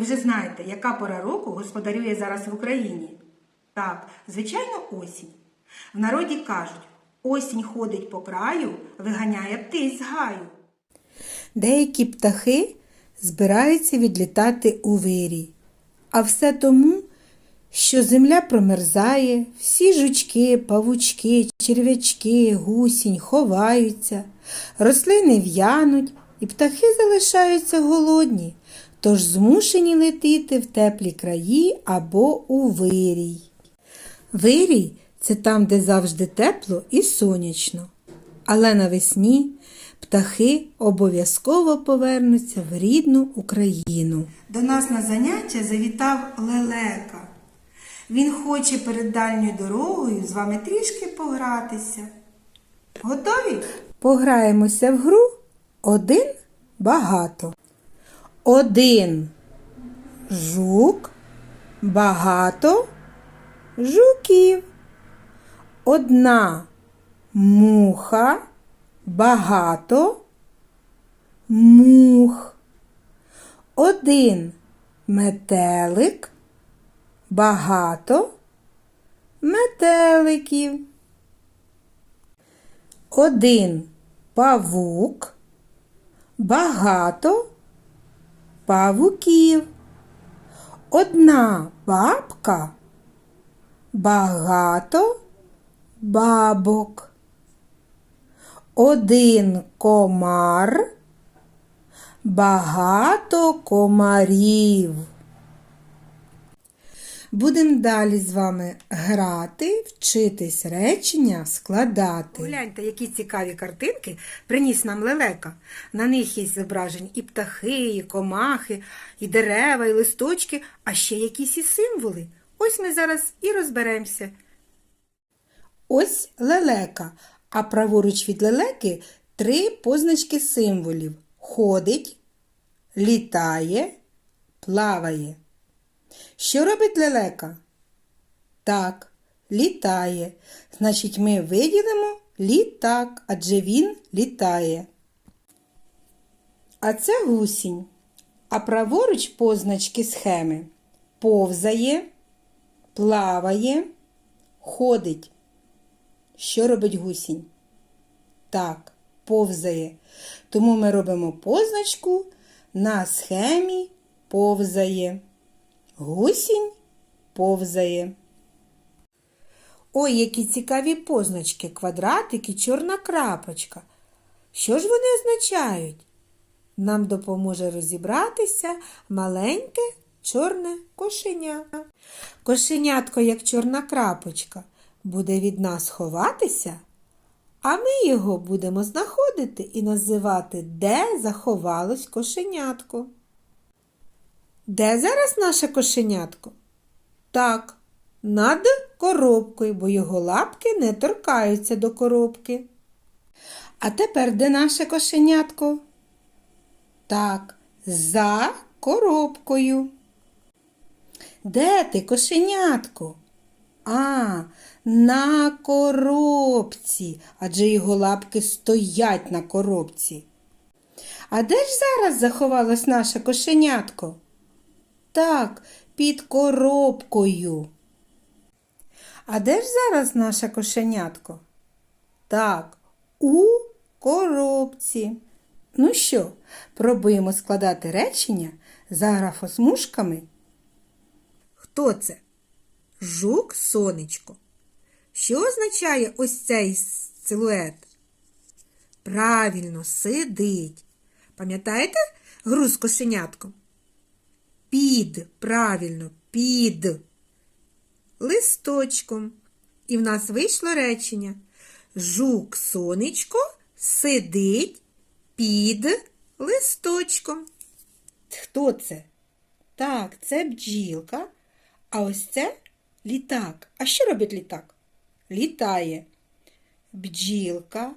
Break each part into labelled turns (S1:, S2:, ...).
S1: Ви вже знаєте, яка пора року господарює зараз в Україні? Так, звичайно, осінь. В народі кажуть, осінь ходить по краю, виганяє птиць з гаю.
S2: Деякі птахи збираються відлітати у вирій. А все тому, що земля промерзає, всі жучки, павучки, черв'ячки, гусінь ховаються, рослини в'януть, і птахи залишаються голодні, тож змушені летіти в теплі краї або у вирій. Вирій це там, де завжди тепло і сонячно. Але навесні птахи обов'язково повернуться в рідну Україну.
S1: До нас на заняття завітав лелека. Він хоче перед дальньою дорогою з вами трішки погратися. Готові?
S2: Пограємося в гру один багато. Один жук, багато жуків. Одна муха, багато мух. Один метелик, багато метеликів. Один павук, багато павуків. Одна бабка, багато бабок. Один комар, багато комарів. Будемо далі з вами грати, вчитись речення складати.
S1: Гляньте, які цікаві картинки приніс нам лелека. На них є зображені і птахи, і комахи, і дерева, і листочки, а ще якісь і символи. Ось ми зараз і розберемося.
S2: Ось лелека, а праворуч від лелеки три позначки символів: ходить, літає, плаває. Що робить лелека? Так, літає. Значить, ми виділимо літак, адже він літає. А це гусінь. А праворуч позначки схеми повзає, плаває, ходить. Що робить гусінь? Так, повзає. Тому ми робимо позначку на схемі повзає. Гусінь повзає. Ой, які цікаві позначки, квадратики, чорна крапочка. Що ж вони означають? Нам допоможе розібратися маленьке чорне кошеня. Кошенятко, як чорна крапочка, буде від нас ховатися, а ми його будемо знаходити і називати, де заховалось кошенятко. Де зараз наше кошенятко? Так, над коробкою, бо його лапки не торкаються до коробки. А тепер де наше кошенятко? Так, за коробкою. Де ти, кошенятко? А, на коробці, адже його лапки стоять на коробці. А де ж зараз заховалось наше кошенятко? Так, під коробкою. А де ж зараз наше кошенятко? Так, у коробці. Ну що, пробуємо складати речення за графосмужками. Хто це? Жук сонечко. Що означає ось цей силует? Правильно, сидить. Пам'ятаєте гру з кошенятком? Під, правильно, під листочком. І в нас вийшло речення. Жук сонечко сидить під листочком. Хто це? Так, це бджілка, а ось це літак. А що робить літак? Літає. Бджілка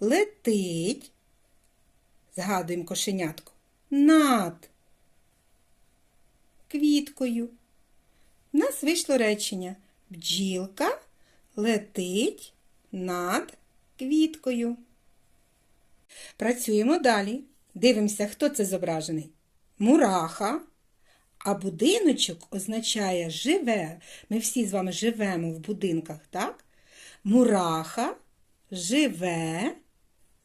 S2: летить. Згадуємо кошенятку. Над квіткою. У нас вийшло речення. Бджілка летить над квіткою. Працюємо далі. Дивимося, хто це зображений. мураха, а будиночок означає живе. Ми всі з вами живемо в будинках, так? Мураха живе,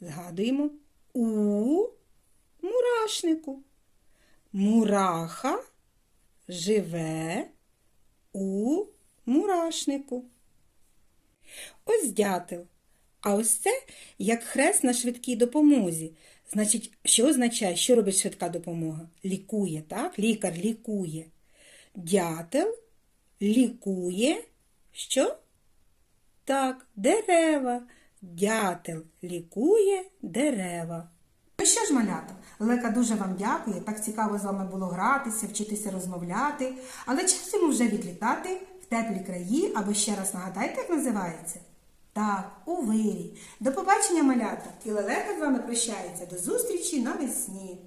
S2: згадуємо, у мурашнику. Мураха живе у мурашнику. Ось дятел. А ось це як хрест на швидкій допомозі. Значить, що означає, що робить швидка допомога? Лікує, так? Лікар лікує. Дятел лікує що? Так, дерева. Дятел лікує дерева.
S1: Ну що ж, малята, Лелека дуже вам дякує. Так цікаво з вами було гратися, вчитися розмовляти. Але час йому вже відлітати в теплі краї, або ще раз нагадайте, як називається? Так, у вирі. До побачення, малята! І Лелека з вами прощається. До зустрічі навесні.